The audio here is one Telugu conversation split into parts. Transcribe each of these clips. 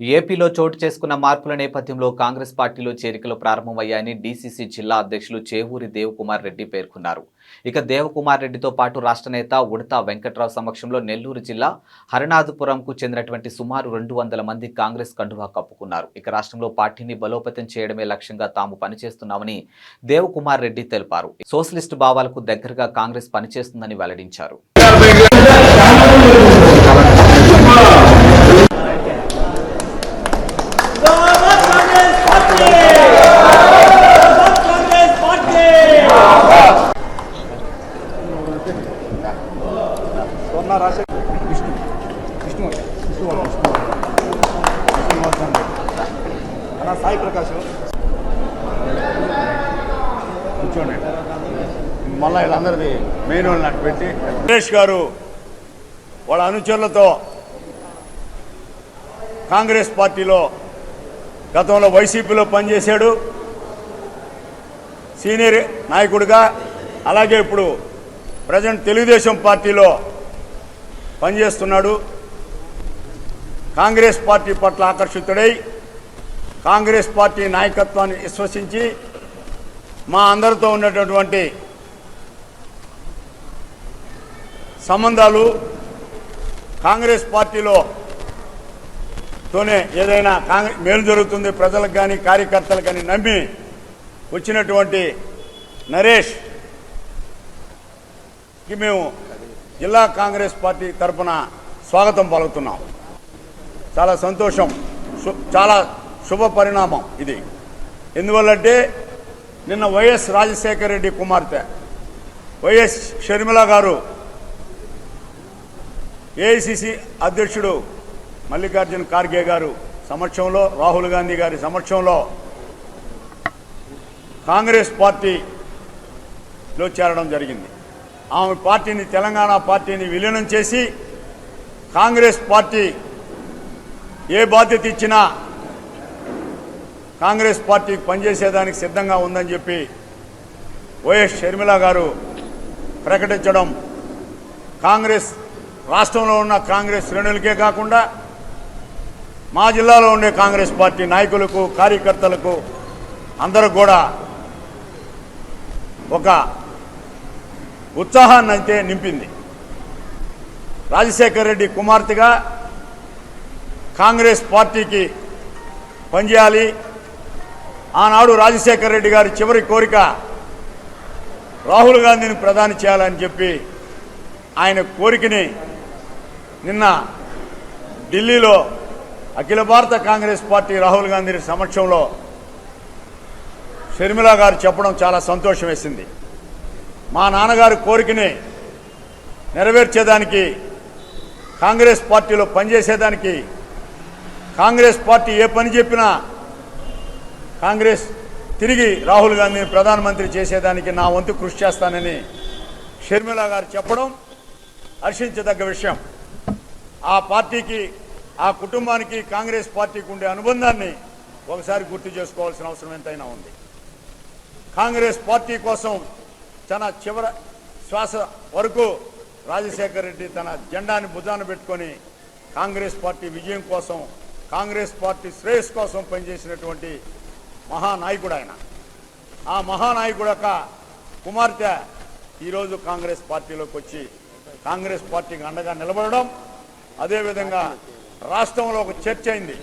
ఏపీలో చోటు చేసుకున్న మార్పుల నేపథ్యంలో కాంగ్రెస్ పార్టీలో చేరికలు ప్రారంభమయ్యాయని డీసీసీ జిల్లా అధ్యక్షులు చేవూరి దేవకుమార్ రెడ్డి పేర్కొన్నారు. ఇక దేవకుమార్ రెడ్డితో పాటు రాష్ట్ర నేత ఉడతా వెంకట్రావు సమక్షంలో నెల్లూరు జిల్లా హరినాథపురంకు చెందినటువంటి సుమారు రెండు వందల మంది కాంగ్రెస్ కండువా కప్పుకున్నారు. ఇక రాష్ట్రంలో పార్టీని బలోపేతం చేయడమే లక్ష్యంగా తాము పనిచేస్తున్నామని దేవకుమార్ రెడ్డి తెలిపారు. సోషలిస్టు భావాలకు దగ్గరగా కాంగ్రెస్ పనిచేస్తుందని వెల్లడించారు. స్వర్ణ రాజశేఖర్ విష్ణు విష్ణు విష్ణు విష్ణువర్ధన్ అన్న సాయి ప్రకాష్ కూర్చోండి మళ్ళీ వీళ్ళందరిది మెయిన్ వాళ్ళని నాకు పెట్టి సురేష్ గారు వాళ్ళ అనుచరులతో కాంగ్రెస్ పార్టీలో గతంలో వైసీపీలో పనిచేశాడు. సీనియర్ నాయకుడిగా అలాగే ఇప్పుడు ప్రజెంట్ తెలుగుదేశం పార్టీలో పనిచేస్తున్నాడు. కాంగ్రెస్ పార్టీ పట్ల ఆకర్షితుడై కాంగ్రెస్ పార్టీ నాయకత్వాన్ని విశ్వసించి మా అందరితో ఉన్నటువంటి సంబంధాలు కాంగ్రెస్ పార్టీలో తోనే ఏదైనా కాంగ్రెస్ మేలు జరుగుతుంది ప్రజలకు కానీ కార్యకర్తలకు కానీ నమ్మి వచ్చినటువంటి నరేష్ కి మేము జిల్లా కాంగ్రెస్ పార్టీ తరఫున స్వాగతం పలుకుతున్నాం. చాలా సంతోషం. చాలా శుభ పరిణామం ఇది. ఎందువల్లంటే నిన్న వైఎస్ రాజశేఖర రెడ్డి కుమార్తె వైఎస్ షర్మిల గారు ఏఐసిసి అధ్యక్షుడు మల్లికార్జున ఖార్గే గారు సమక్షంలో రాహుల్ గాంధీ గారి సమక్షంలో కాంగ్రెస్ పార్టీలో చేరడం జరిగింది. ఆమె పార్టీని తెలంగాణ పార్టీని విలీనం చేసి కాంగ్రెస్ పార్టీ ఏ బాధ్యత ఇచ్చినా కాంగ్రెస్ పార్టీకి పనిచేసేదానికి సిద్ధంగా ఉందని చెప్పి వైఎస్ షర్మిల గారు ప్రకటించడం కాంగ్రెస్ రాష్ట్రంలో ఉన్న కాంగ్రెస్ శ్రేణులకే కాకుండా మా జిల్లాలో ఉండే కాంగ్రెస్ పార్టీ నాయకులకు కార్యకర్తలకు అందరూ కూడా ఒక ఉత్సాహాన్ని అయితే నింపింది. రాజశేఖర రెడ్డి కుమార్తెగా కాంగ్రెస్ పార్టీకి పనిచేయాలి. ఆనాడు రాజశేఖర రెడ్డి గారి చివరి కోరిక రాహుల్ గాంధీని ప్రధాని చేయాలని చెప్పి ఆయన కోరికని నిన్న ఢిల్లీలో అఖిల భారత కాంగ్రెస్ పార్టీ రాహుల్ గాంధీ సమక్షంలో షర్మిల గారు చెప్పడం చాలా సంతోషం వేసింది. మా నాన్నగారి కోరికని నెరవేర్చేదానికి కాంగ్రెస్ పార్టీలో పనిచేసేదానికి కాంగ్రెస్ పార్టీ ఏ పని చెప్పినా కాంగ్రెస్ తిరిగి రాహుల్ గాంధీని ప్రధానమంత్రి చేసేదానికి నా వంతు కృషి చేస్తానని షర్మిల గారు చెప్పడం హర్షించదగ్గ విషయం. ఆ పార్టీకి ఆ కుటుంబానికి కాంగ్రెస్ పార్టీకి ఉండే అనుబంధాన్ని ఒకసారి గుర్తు చేసుకోవాల్సిన అవసరం ఎంతైనా ఉంది. కాంగ్రెస్ పార్టీ కోసం తన చివర శ్వాస వరకు రాజశేఖర రెడ్డి తన జెండాని భుజాన పెట్టుకొని కాంగ్రెస్ పార్టీ విజయం కోసం కాంగ్రెస్ పార్టీ శ్రేయస్ కోసం పనిచేసినటువంటి మహానాయకుడు ఆయన. ఆ మహానాయకుడు యొక్క కుమార్తె ఈరోజు కాంగ్రెస్ పార్టీలోకి వచ్చి కాంగ్రెస్ పార్టీకి అండగా నిలబడడం అదేవిధంగా రాష్ట్రంలో ఒక చర్చ అయింది.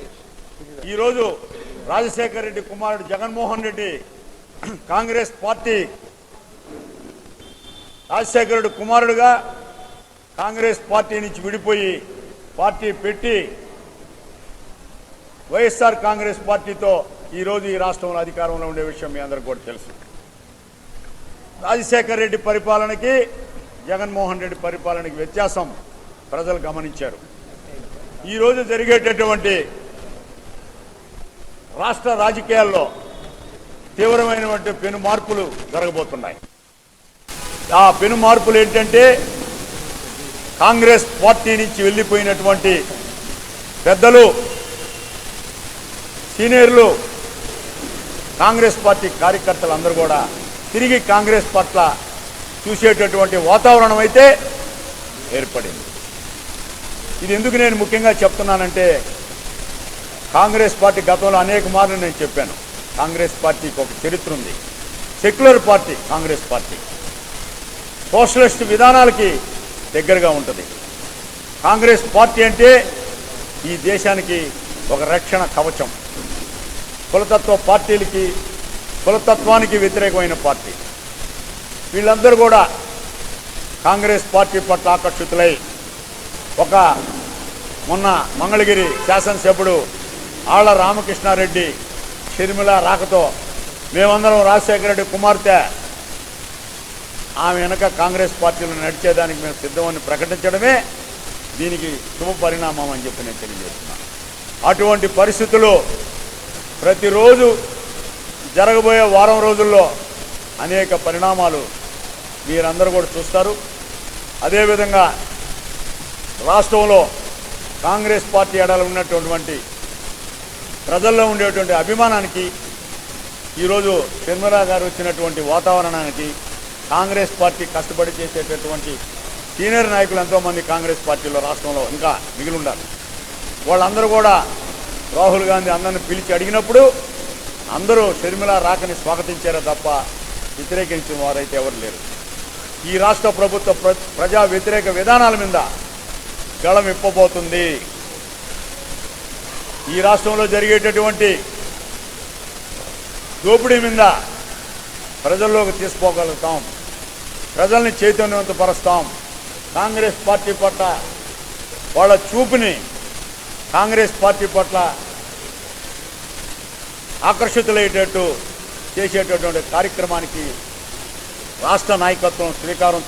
ఈరోజు రాజశేఖర రెడ్డి కుమారుడు జగన్మోహన్ రెడ్డి కాంగ్రెస్ పార్టీ రాజశేఖరుడు రెడ్డి కుమారుడుగా కాంగ్రెస్ పార్టీ నుంచి విడిపోయి పార్టీ పెట్టి వైఎస్ఆర్ కాంగ్రెస్ పార్టీతో ఈరోజు ఈ రాష్ట్రంలో అధికారంలో ఉండే విషయం మీ అందరికీ కూడా తెలుసు. రాజశేఖర రెడ్డి పరిపాలనకి జగన్మోహన్ రెడ్డి పరిపాలనకి వ్యత్యాసం ప్రజలు గమనించారు. ఈరోజు జరిగేటటువంటి రాష్ట్ర రాజకీయాల్లో తీవ్రమైనటువంటి పెను మార్పులు జరగబోతున్నాయి. ఆ పెను మార్పులు ఏంటంటే కాంగ్రెస్ పార్టీ నుంచి వెళ్ళిపోయినటువంటి పెద్దలు సీనియర్లు కాంగ్రెస్ పార్టీ కార్యకర్తలు అందరూ కూడా తిరిగి కాంగ్రెస్ పట్ల చూసేటటువంటి వాతావరణం అయితే ఏర్పడింది. ఇది ఎందుకు నేను ముఖ్యంగా చెప్తున్నానంటే కాంగ్రెస్ పార్టీ గతంలో అనేక మార్లు నేను చెప్పాను. కాంగ్రెస్ పార్టీకి ఒక చరిత్ర ఉంది. Secular party Congress party. Socialist విధానాలకి దగ్గరగా ఉంటుంది. కాంగ్రెస్ పార్టీ అంటే ఈ దేశానికి ఒక రక్షణ కవచం. కులతత్వ పార్టీలకి కులతత్వానికి వ్యతిరేకమైన పార్టీ. వీళ్ళందరూ కూడా కాంగ్రెస్ పార్టీ పట్ల ఆకర్షితులై ఒక మొన్న మంగళగిరి శాసనసభ్యుడు ఆళ్ళ రామకృష్ణారెడ్డి షర్మిల రాకతో మేమందరం రాజశేఖర రెడ్డి కుమార్తె ఆమె వెనక కాంగ్రెస్ పార్టీలో నడిచేదానికి మేము సిద్ధమని ప్రకటించడమే దీనికి శుభ పరిణామం అని చెప్పి నేను తెలియజేస్తున్నాను అటువంటి పరిస్థితులు ప్రతిరోజు జరగబోయే వారం రోజుల్లో అనేక పరిణామాలు మీరందరూ కూడా చూస్తారు. అదేవిధంగా రాష్ట్రంలో కాంగ్రెస్ పార్టీ ఎడలు ఉన్నటువంటి ప్రజల్లో ఉండేటువంటి అభిమానానికి ఈరోజు షర్మిలా గారు వచ్చినటువంటి వాతావరణానికి కాంగ్రెస్ పార్టీ కష్టపడి చేసేటటువంటి సీనియర్ నాయకులు ఎంతోమంది కాంగ్రెస్ పార్టీలో రాష్ట్రంలో ఇంకా మిగిలి ఉండాలి వాళ్ళందరూ కూడా రాహుల్ గాంధీ అందరిని పిలిచి అడిగినప్పుడు అందరూ షర్మిల రాకని స్వాగతించారే తప్ప వ్యతిరేకించిన వారైతే ఎవరు లేరు. ఈ రాష్ట్ర ప్రభుత్వ ప్ర- ప్రజా వ్యతిరేక విధానాల మీద గళం ఇప్పబోతుంది ఈ రాష్ట్రంలో జరిగేటటువంటి దోపిడీ మీద ప్రజల్లోకి తీసుకోగలుగుతాం ప్రజల్ని చైతన్యవంతపరుస్తాం. కాంగ్రెస్ పార్టీ పట్ల వాళ్ళ చూపుని కాంగ్రెస్ పార్టీ పట్ల ఆకర్షితులయ్యేటట్టు చేసేటటువంటి కార్యక్రమానికి రాష్ట్ర నాయకత్వం శ్రీకారం